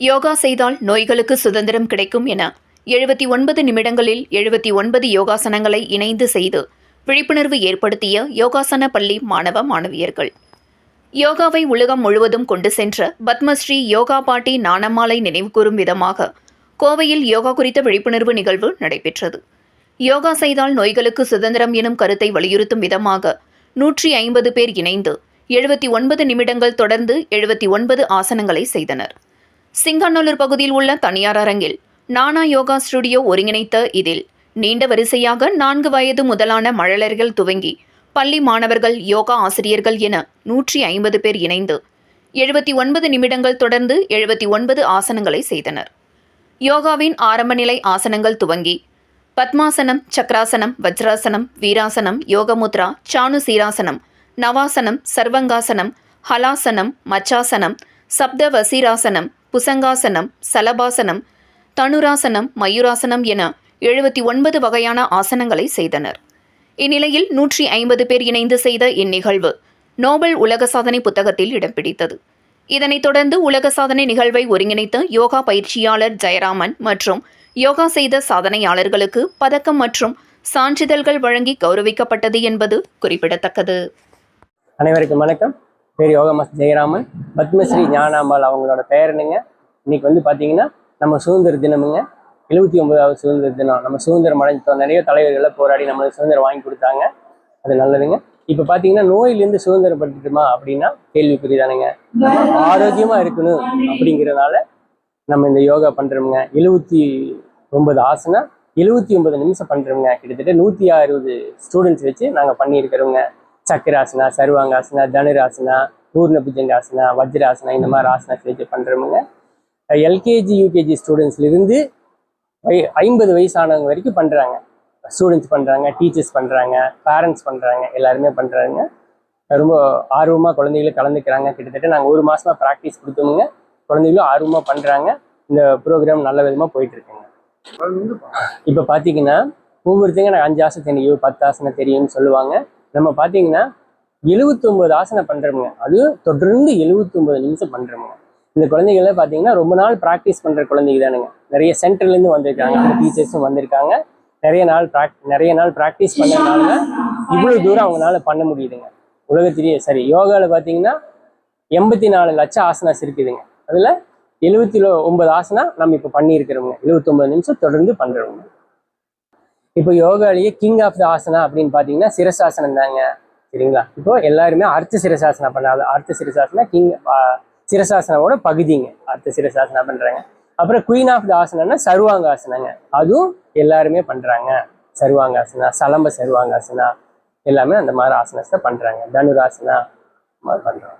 யோகா செய்தால் நோய்களுக்கு சுதந்திரம் கிடைக்கும் என எழுபத்தி ஒன்பது நிமிடங்களில் எழுபத்தி ஒன்பது யோகாசனங்களை இணைந்து செய்து விழிப்புணர்வு ஏற்படுத்திய யோகாசன பள்ளி மாணவ மாணவியர்கள். யோகாவை உலகம் முழுவதும் கொண்டு சென்ற பத்மஸ்ரீ யோகா பாட்டி நாணம்மாளை நினைவுகூரும் விதமாக கோவையில் யோகா குறித்த விழிப்புணர்வு நிகழ்வு நடைபெற்றது. யோகா செய்தால் நோய்களுக்கு சுதந்திரம் எனும் கருத்தை வலியுறுத்தும் விதமாக நூற்றி ஐம்பது பேர் இணைந்து எழுபத்தி ஒன்பது நிமிடங்கள் தொடர்ந்து எழுபத்தி ஒன்பது ஆசனங்களை செய்தனர். சிங்காநல்லூர் பகுதியில் உள்ள தனியார் அரங்கில் நானா யோகா ஸ்டுடியோ ஒருங்கிணைத்த இதில் நீண்ட வரிசையாக நான்கு வயது முதலான மழலர்கள் துவங்கி பள்ளி மாணவர்கள் யோகா ஆசிரியர்கள் என நூற்றி ஐம்பது பேர் இணைந்து எழுபத்தி ஒன்பது நிமிடங்கள் தொடர்ந்து எழுபத்தி ஒன்பது ஆசனங்களை செய்தனர். யோகாவின் ஆரம்ப நிலை ஆசனங்கள் துவங்கி பத்மாசனம் சக்ராசனம் வஜ்ராசனம் வீராசனம் யோகமுத்ரா சாணு சீராசனம் நவாசனம் சர்வங்காசனம் ஹலாசனம் மச்சாசனம் சப்த வசீராசனம் புசங்காசனம் சலபாசனம் தனுராசனம் மயூராசனம் என எழுபத்தி ஒன்பது வகையான ஆசனங்களை செய்தனர். இந்நிலையில் நூற்றி ஐம்பது பேர் இணைந்து செய்த இந்நிகழ்வு நோபல் உலக சாதனை புத்தகத்தில் இடம் பிடித்தது. இதனைத் தொடர்ந்து உலக சாதனை நிகழ்வை ஒருங்கிணைத்த யோகா பயிற்சியாளர் ஜெயராமன் மற்றும் யோகா செய்த சாதனையாளர்களுக்கு பதக்கம் மற்றும் சான்றிதழ்கள் வழங்கி கௌரவிக்கப்பட்டது என்பது குறிப்பிடத்தக்கது. அனைவருக்கும் வணக்கம். பேர் யோகா ஜெயராமன் பத்மஸ்ரீ ஞானாம்பாள் அவங்களோட பேரனுங்க இன்னைக்கு வந்து பார்த்தீங்கன்னா நம்ம சுதந்திர தினமுங்க. எழுபத்தி ஒன்பதாவது சுதந்திர தினம். நம்ம சுதந்திரம் அடைஞ்சோம் நிறைய தலைவர்களை போராடி நம்மளுக்கு சுதந்திரம் வாங்கி கொடுத்தாங்க. அது நல்லதுங்க. இப்போ பார்த்தீங்கன்னா நோயிலேருந்து சுதந்திரம் பட்டுட்டுமா அப்படின்னா கேள்விக்குறிதானுங்க ஆரோக்கியமாக இருக்கணும் அப்படிங்கிறதுனால நம்ம இந்த யோகா பண்ணுறோமுங்க எழுபத்தி ஒன்பது ஆசனம் எழுபத்தி ஒன்பது நிமிஷம் பண்ணுறோமுங்க கிட்டத்தட்ட நூற்றி அறுபது ஸ்டூடெண்ட்ஸ் வச்சு நாங்கள் பண்ணியிருக்கிறோங்க சக்கராசனா சர்வாங்காசனா தனுராசனா பூர்ண புஜங்காசனா வஜ்ராசனா இந்த மாதிரி ஆசனாஸ் வச்சு பண்ணுறோமுங்க எல்கேஜி யூகேஜி ஸ்டூடெண்ட்ஸ்லேருந்து வை ஐம்பது வயசானவங்க வரைக்கும் பண்ணுறாங்க ஸ்டூடெண்ட்ஸ் பண்ணுறாங்க டீச்சர்ஸ் பண்ணுறாங்க பேரண்ட்ஸ் பண்ணுறாங்க எல்லாருமே பண்ணுறாங்க ரொம்ப ஆர்வமாக குழந்தைகளும் கலந்துக்கிறாங்க. கிட்டத்தட்ட நாங்கள் ஒரு மாசமா ப்ராக்டிஸ் கொடுத்தோமுங்க குழந்தைகளும் ஆர்வமாக பண்ணுறாங்க இந்த ப்ரோக்ராம் நல்ல விதமாக போயிட்டு இருக்குங்க இப்போ பார்த்தீங்கன்னா ஒவ்வொருத்தங்க எனக்கு அஞ்சு ஆசனம் தெரியும் பத்து ஆசனம் தெரியும்னு சொல்லுவாங்க. நம்ம பார்த்தீங்கன்னா எழுபத்தொம்பது ஆசனம் பண்ணுறோமுங்க அதுவும் தொடர்ந்து எழுபத்தொம்பது நிமிஷம் பண்ணுறோமுங்க இந்த குழந்தைகள பார்த்தீங்கன்னா ரொம்ப நாள் ப்ராக்டிஸ் பண்ணுற குழந்தைங்க தானுங்க. நிறைய சென்டர்லேருந்து வந்திருக்காங்க. அந்த டீச்சர்ஸும் வந்திருக்காங்க. நிறைய நாள் ப்ராக் நிறைய நாள் ப்ராக்டிஸ் பண்ணதுனால இவ்வளோ தூரம் அவங்களால பண்ண முடியுதுங்க. உலகத்திலேயே சரி யோகாவில் பார்த்தீங்கன்னா எண்பத்தி நாலு லட்சம் ஆசனாஸ் இருக்குதுங்க அதில் எழுபத்தி ஒன்பது ஆசனா நம்ம இப்போ பண்ணியிருக்கிறோங்க எழுபத்தொம்பது நிமிஷம் தொடர்ந்து பண்ணுறோங்க இப்போ யோகாலேயே கிங் ஆஃப் த ஆசனா அப்படின்னு பார்த்தீங்கன்னா சிரசாசனம் தாங்க. சரிங்களா? இப்போ எல்லாருமே அர்த்த சிரசாசனா பண்ணாது அர்த்த சிரசாசனா கிங் சிரசாசனாவோட பகுதிங்க. அர்த்த சிரசாசனா பண்ணுறாங்க அப்புறம் குயின் ஆஃப் த ஆசனம்னா சர்வாங்காசனங்க. அதுவும் எல்லாருமே பண்ணுறாங்க சர்வாங்காசனா சலம்ப சர்வாங்காசனா எல்லாமே அந்த மாதிரி ஆசனத்தை பண்ணுறாங்க தனுராசனா மாதிரி பண்ணுறாங்க